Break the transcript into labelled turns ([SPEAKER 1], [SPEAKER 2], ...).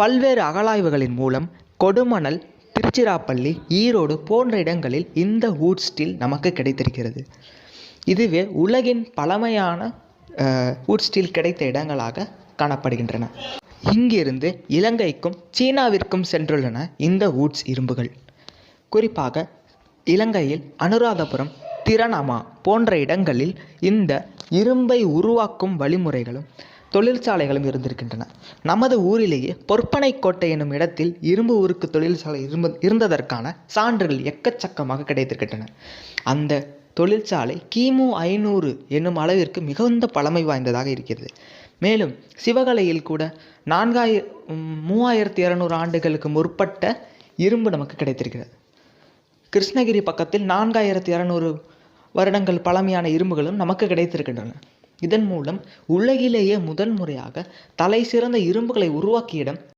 [SPEAKER 1] பல்வேறு அகழாய்வுகளின் மூலம் கொடுமணல் திருச்சிராப்பள்ளி ஈரோடு போன்ற இடங்களில் இந்த வூட் ஸ்டீல் நமக்கு கிடைத்திருக்கிறது. இதுவே உலகின் பழமையான வூட் ஸ்டீல் கிடைத்த இடங்களாக காணப்படுகின்றன. இங்கிருந்து இலங்கைக்கும் சீனாவிற்கும் சென்றுள்ளன இந்த வூட்ஸ் இரும்புகள். குறிப்பாக இலங்கையில் அனுராதபுரம் திரணமா போன்ற இடங்களில் இந்த இரும்பை உருவாக்கும் வழிமுறைகளும் தொழிற்சாலைகளும் இருந்திருக்கின்றன. நமது ஊரிலேயே பொற்பனைக்கோட்டை என்னும் இடத்தில் இரும்பு உருக்கு தொழிற்சாலை இரும்ப இருந்ததற்கான சான்றுகள் எக்கச்சக்கமாக கிடைத்திருக்கின்றன. அந்த தொழிற்சாலை கிமு ஐநூறு என்னும் அளவிற்கு மிகுந்த பழமை வாய்ந்ததாக இருக்கிறது. மேலும் சிவகலையில் கூட நான்காயிர மூவாயிரத்தி இரநூறு ஆண்டுகளுக்கு முற்பட்ட இரும்பு நமக்கு கிடைத்திருக்கிறது. கிருஷ்ணகிரி பக்கத்தில் நான்காயிரத்தி இரநூறு வருடங்கள் பழமையான இரும்புகளும் நமக்கு கிடைத்திருக்கின்றன. இதன் மூலம் உலகிலேயே முதன் முறையாக தலை சிறந்த இரும்புகளை உருவாக்கிய இடம்